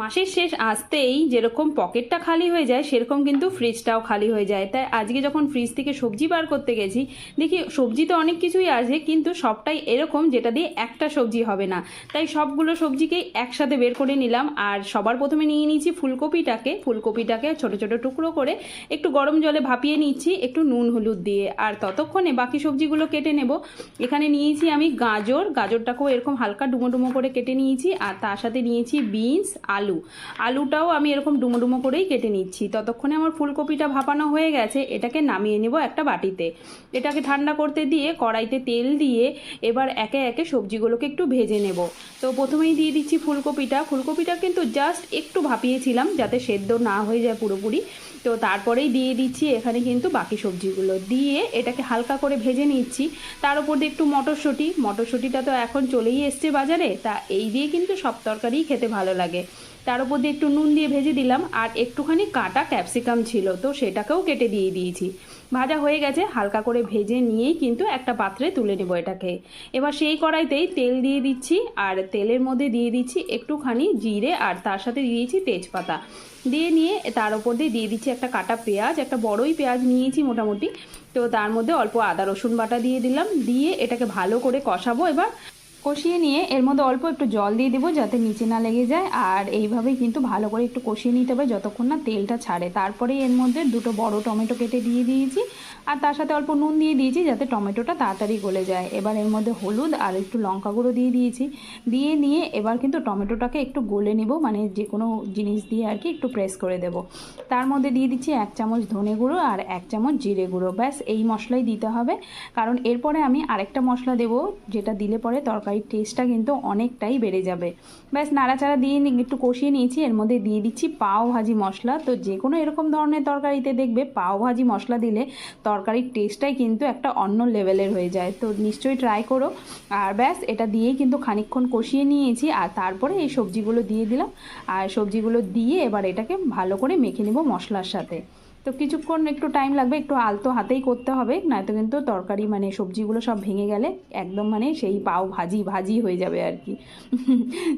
মাসের শেষ আসতেই যেরকম পকেটটা খালি হয়ে যায়, সেরকম কিন্তু ফ্রিজটাও খালি হয়ে যায়। তাই আজকে যখন ফ্রিজ থেকে সবজি বার করতে গেছি, দেখি সবজি তো অনেক কিছুই আছে, কিন্তু সবটাই এরকম যেটা দিয়ে একটা সবজি হবে না। তাই সবগুলো সবজিকেই একসাথে বের করে নিলাম, আর সবার প্রথমে নিয়ে নিয়েছি ফুলকপিটাকে। ফুলকপিটাকে ছোট ছোট টুকরো করে একটু গরম জলে ভাপিয়ে নিচ্ছি, একটু নুন, হলুদ দিয়ে। আর ততক্ষণে বাকি সবজিগুলো কেটে নেব। এখানে নিয়েছি আমি গাজর। গাজরটাকেও এরকম হালকা ডুমো ডুমো করে কেটে নিয়েছি, আর তার সাথে নিয়েছি বিনস, আলু আলুটাও আমি এরকম ডুমো ডুমো করেই কেটে নিচ্ছি। ততক্ষণে আমার ফুলকপিটা ভাপানো হয়ে গেছে, এটাকে নামিয়ে নেব একটা বাটিতে। এটাকে ঠান্ডা করতে দিয়ে কড়াইতে তেল দিয়ে এবার একে একে সবজিগুলোকে একটু ভেজে নেব। তো প্রথমেই দিয়ে দিচ্ছি ফুলকপিটা। ফুলকপিটা কিন্তু জাস্ট একটু ভাপিয়েছিলাম যাতে সেদ্ধ না হয়ে যায় পুরোপুরি। তো তারপরেই দিয়ে দিচ্ছি এখানে কিন্তু বাকি সবজিগুলো। দিয়ে এটাকে হালকা করে ভেজে নিচ্ছি। তার উপর দিয়ে একটু মটরশুঁটি। মটরশুঁটিটা তো এখন চলেই এসছে বাজারে। তা এই দিয়ে কিন্তু সব তরকারিই খেতে ভালো লাগে। তার উপর দিয়ে একটু নুন দিয়ে ভেজে দিলাম, আর একটুখানি কাটা ক্যাপসিকাম ছিল, তো সেটাকেও কেটে দিয়ে দিয়েছি। ভাজা হয়ে গেছে, হালকা করে ভেজে নিয়েই কিন্তু একটা পাত্রে তুলে নেব এটাকে। এবার সেই কড়াইতেই তেল দিয়ে দিচ্ছি, আর তেলের মধ্যে দিয়ে দিচ্ছি একটুখানি জিরে, আর তার সাথে দিয়ে দিচ্ছি তেজপাতা। দিয়ে নিয়ে তার উপর দিয়ে দিয়ে দিচ্ছি একটা কাটা পেঁয়াজ, একটা বড়ই পেঁয়াজ নিয়েছি মোটামুটি, তো তার মধ্যে অল্প আদা রসুন বাটা দিয়ে দিলাম। দিয়ে এটাকে ভালো করে কষাবো এবার। কষিয়ে নিয়ে এর মধ্যে অল্প একটু জল দিয়ে দেবো যাতে নিচে না লেগে যায়। আর এইভাবেই কিন্তু ভালো করে একটু কষিয়ে নিতে হবে যতক্ষণ না তেলটা ছাড়ে। তারপরেই এর মধ্যে দুটো বড় টমেটো কেটে দিয়ে দিয়েছি। আর তার সাথে অল্প নুন দিয়ে দিয়েছি যাতে টমেটোটা তাড়াতাড়ি গলে যায়। এবার এর মধ্যে হলুদ আর একটু লঙ্কা গুঁড়ো দিয়ে দিয়েছি। দিয়ে নিয়ে এবার কিন্তু টমেটোটাকে একটু গলে নেব মানে যে কোনো জিনিস দিয়ে আর কি একটু প্রেস করে দেব। তার মধ্যে দিয়ে দিচ্ছি এক চামচ ধনে গুঁড়ো আর এক চামচ জিরে গুঁড়ো। ব্যাস, এই মশলাই দিতে হবে। কারণ এরপরে আমি আরেকটা মশলা দেব, যেটা দিলে পরে তরকারির টেস্টটা কিন্তু অনেকটাই বেড়ে যাবে। ব্যাস, নাড়াচাড়া দিয়ে একটু কষিয়ে নিয়েছি, এর মধ্যে দিয়ে দিচ্ছি পাও ভাজি মশলা। তো যে কোনো এরকম ধরনের তরকারিতে দেখবে পাও ভাজি মশলা দিলে তরকারির টেস্টটাই কিন্তু একটা অন্য লেভেলের হয়ে যায়। তো নিশ্চয়ই ট্রাই করো। আর ব্যাস, এটা দিয়েই কিন্তু খানিকক্ষণ কষিয়ে নিয়েছি। আর তারপরে এই সবজিগুলো দিয়ে দিলাম। আর সবজিগুলো দিয়ে এবার এটাকে ভালো করে মেখে নেব মশলার সাথে। তো কিছুক্ষণ একটু টাইম লাগবে, একটু আলতো হাতেই করতে হবে, নয়তো কিন্তু তরকারি মানে সবজিগুলো সব ভেঙে গেলে একদম মানে সেই পাও ভাজি ভাজি হয়ে যাবে আর কি।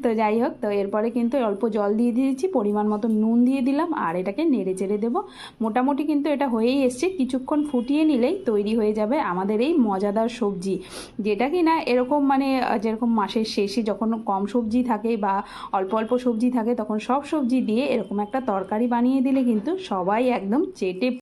তো যাই হোক, তো এরপরে কিন্তু অল্প জল দিয়ে দিয়েছি, পরিমাণ মতো নুন দিয়ে দিলাম, আর এটাকে নেড়ে চেড়ে দেবো। মোটামুটি কিন্তু এটা হয়েই এসছে, কিছুক্ষণ ফুটিয়ে নিলেই তৈরি হয়ে যাবে আমাদের এই মজাদার সবজি, যেটা কি না এরকম মানে যেরকম মাসের শেষে যখন কম সবজি থাকে বা অল্প অল্প সবজি থাকে, তখন সব সবজি দিয়ে এরকম একটা তরকারি বানিয়ে দিলে কিন্তু সবাই একদম चेटे